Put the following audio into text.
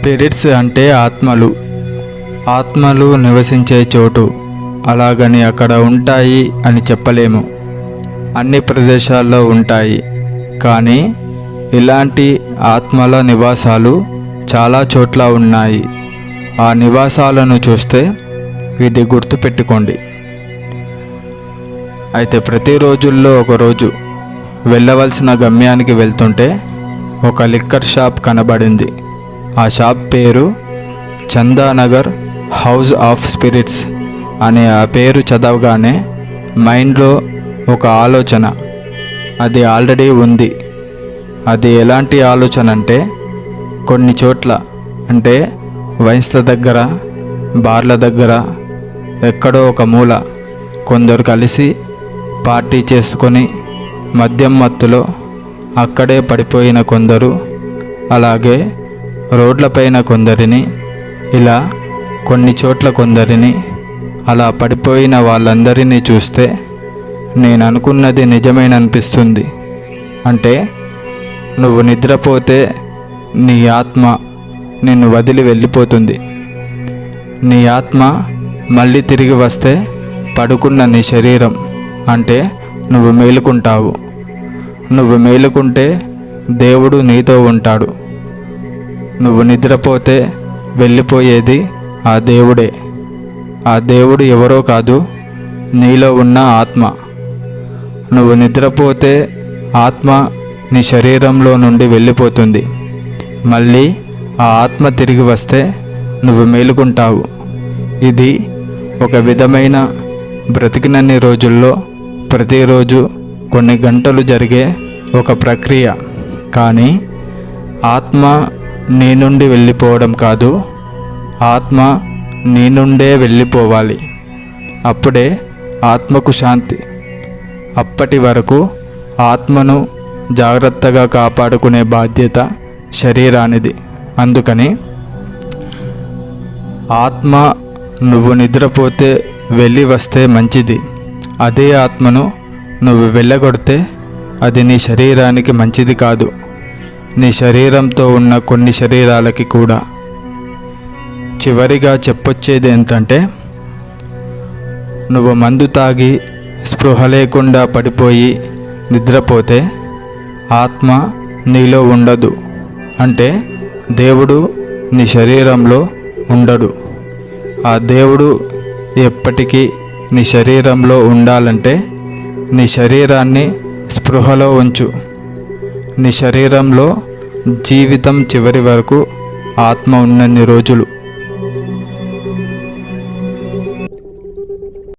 Spirits అంటే ఆత్మలు. ఆత్మలు నివసించే చోటు. అలాగని అక్కడ ఉంటాయి అని చెప్పలేము. అన్ని ప్రదేశాల్లో ఉంటాయి. కానీ ఇలాంటి ఆత్మల నివాసాలు చాలా చోట్ల ఉన్నాయి. ఆ నివాసాలను చూస్తే ఇది గుర్తుపెట్టుకోండి. అయితే ప్రతి రోజుల్లో ఒకరోజు వెళ్ళవలసిన గమ్యానికి వెళ్తుంటే ఒక లిక్కర్ షాప్ కనబడింది. ఆ షాప్ పేరు చందానగర్ హౌస్ ఆఫ్ స్పిరిట్స్ అనే ఆ పేరు చదవగానే మైండ్లో ఒక ఆలోచన. అది ఆల్రెడీ ఉంది. అది ఎలాంటి ఆలోచన అంటే కొన్ని చోట్ల అంటే వైన్స్ల దగ్గర బార్ల దగ్గర ఎక్కడో ఒక మూల కొందరు కలిసి పార్టీ చేసుకొని మద్యం మత్తులో అక్కడే పడిపోయిన కొందరు. అలాగే రోడ్లపైన కొందరిని ఇలా కొన్ని చోట్ల కొందరిని అలా పడిపోయిన వాళ్ళందరినీ చూస్తే నేను అనుకున్నది నిజమేననిపిస్తుంది. అంటే నువ్వు నిద్రపోతే నీ ఆత్మ నిన్ను వదిలి వెళ్ళిపోతుంది. నీ ఆత్మ మళ్ళీ తిరిగి వస్తే పడుకున్న నీ శరీరం అంటే నువ్వు మేలుకుంటావు. నువ్వు మేలుకుంటే దేవుడు నీతో ఉంటాడు. నువ్వు నిద్రపోతే వెళ్ళిపోయేది ఆ దేవుడే. ఆ దేవుడు ఎవరో కాదు నీలో ఉన్న ఆత్మ. నువ్వు నిద్రపోతే ఆత్మ నీ శరీరంలో నుండి వెళ్ళిపోతుంది. మళ్ళీ ఆ ఆత్మ తిరిగి వస్తే నువ్వు మేలుకుంటావు. ఇది ఒక విధమైన బ్రతికినన్ని రోజుల్లో ప్రతిరోజు కొన్ని గంటలు జరిగే ఒక ప్రక్రియ. కానీ ఆత్మ నీ నుండి వెళ్ళిపోవడం కాదు. ఆత్మ నీ నుండే వెళ్ళిపోవాలి. అప్పుడే ఆత్మకు శాంతి. అప్పటి వరకు ఆత్మను జాగ్రత్తగా కాపాడుకునే బాధ్యత శరీరానిది. అందుకని ఆత్మ నువ్వు నిద్రపోతే వెళ్ళి వస్తే మంచిది. అదే ఆత్మను నువ్వు వెళ్ళగొడితే అది నీ శరీరానికి మంచిది కాదు. నీ శరీరంతో ఉన్న కొన్ని శరీరాలకి కూడా. చివరిగా చెప్పొచ్చేది ఏంటంటే నువ్వు మందు తాగి స్పృహ లేకుండా పడిపోయి నిద్రపోతే ఆత్మ నీలో ఉండదు. అంటే దేవుడు నీ శరీరంలో ఉండడు. ఆ దేవుడు ఎప్పటికీ నీ శరీరంలో ఉండాలంటే నీ శరీరాన్ని స్పృహలో ఉంచు. నీ శరీరంలో జీవితం చివరి వరకు ఆత్మ ఉన్నన్ని రోజులు.